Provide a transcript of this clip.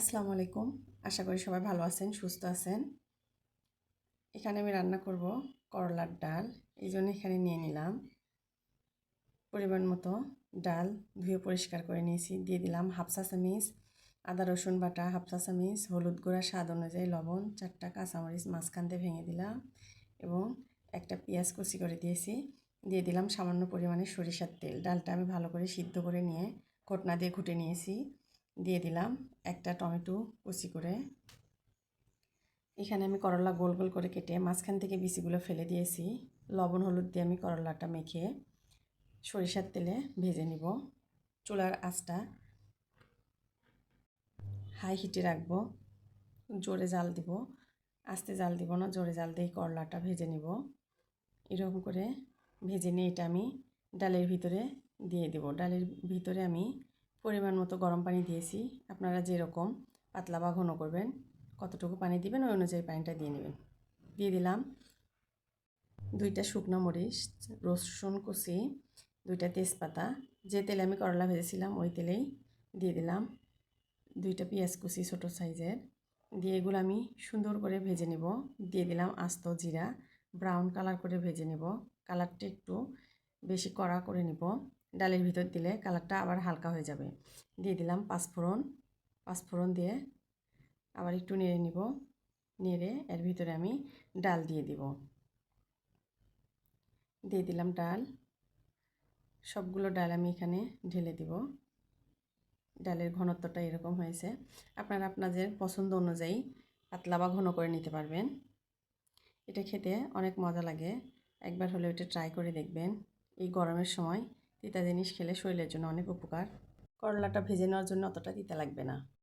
আসসালামু আলাইকুম। আশা করি সবাই ভালো আছেন, সুস্থ আছেন। এখানে আমি রান্না করব করলার ডাল। এই জন্য এখানে নিয়ে নিলাম পরিমাণ মতো ডাল। ধুয়ে পরিষ্কার করে নিয়েছি। দিয়ে দিলাম হাফসা চামিচ আদা, রসুন বাটা হাফসা চামিচ হলুদ গুঁড়া, স্বাদ অনুযায়ী লবণ, চারটা কাঁচামরিচ মাঝখান দিয়ে ভেঙে দিলাম এবং একটা পেঁয়াজ কুচি করে দিয়েছি। দিয়ে দিলাম সামান্য পরিমাণে সরিষার তেল। ডালটা আমি ভালো করে সিদ্ধ করে নিয়ে ঘটনা দিয়ে ঘুটে নিয়েছি। দিয়ে দিলাম একটা টমেটো কুচি করে। এখানে আমি করলা গোল গোল করে কেটে মাঝখান থেকে বিচিগুলো ফেলে দিয়েছি। লবণ, হলুদ দিয়ে আমি করলাটা মেখে সরিষার তেলে ভেজে নিব। চুলার আঁচটা হাই হিটে রাখব। জোরে জাল দিব। আস্তে জাল দিব না, জোরে জাল দিয়ে করলাটা ভেজে নিব। এরকম করে ভেজে নিয়ে এটা আমি ডালের ভিতরে দিয়ে দেব। ডালের ভিতরে আমি পরিমাণ মতো গরম পানি দিয়েছি। আপনারা যেরকম পাতলা বা ঘন করবেন, কতটুকু পানি দিবেন ওই অনুযায়ী পানিটা দিয়ে নেবেন। দিয়ে দিলাম দুইটা শুকনো মরিচ, রসুন কুচি, দুইটা তেজপাতা। যে তেলে আমি করলা ভেজেছিলাম ওই তেলেই দিয়ে দিলাম দুইটা পেঁয়াজ কুচি ছোটো সাইজের। দিয়ে এগুলো আমি সুন্দর করে ভেজে নিব। দিয়ে দিলাম আস্ত জিরা, ব্রাউন কালার করে ভেজে নিব। কালারটা একটু বেশি কড়া করে নিব। ডালের ভিতর দিলে কালারটা আবার হালকা হয়ে যাবে। দিয়ে দিলাম পাঁচফোড়ন। পাঁচফোড়ন দিয়ে আবার একটু নেড়ে নিব। নেড়ে এর ভিতরে আমি ডাল দিয়ে দিব। দিয়ে দিলাম ডাল। সবগুলো ডাল আমি এখানে ঢেলে দিব। ডালের ঘনত্বটা এরকম হয়েছে। আপনারা আপনাদের পছন্দ অনুযায়ী পাতলা বা ঘন করে নিতে পারবেন। এটা খেতে অনেক মজা লাগে। একবার হলে এটা ট্রাই করে দেখবেন। এই গরমের সময় তিতা জিনিস খেলে শরীরের জন্য অনেক উপকার। করলাটা ভেজে নেওয়ার জন্য অতটা তিতা লাগবে না।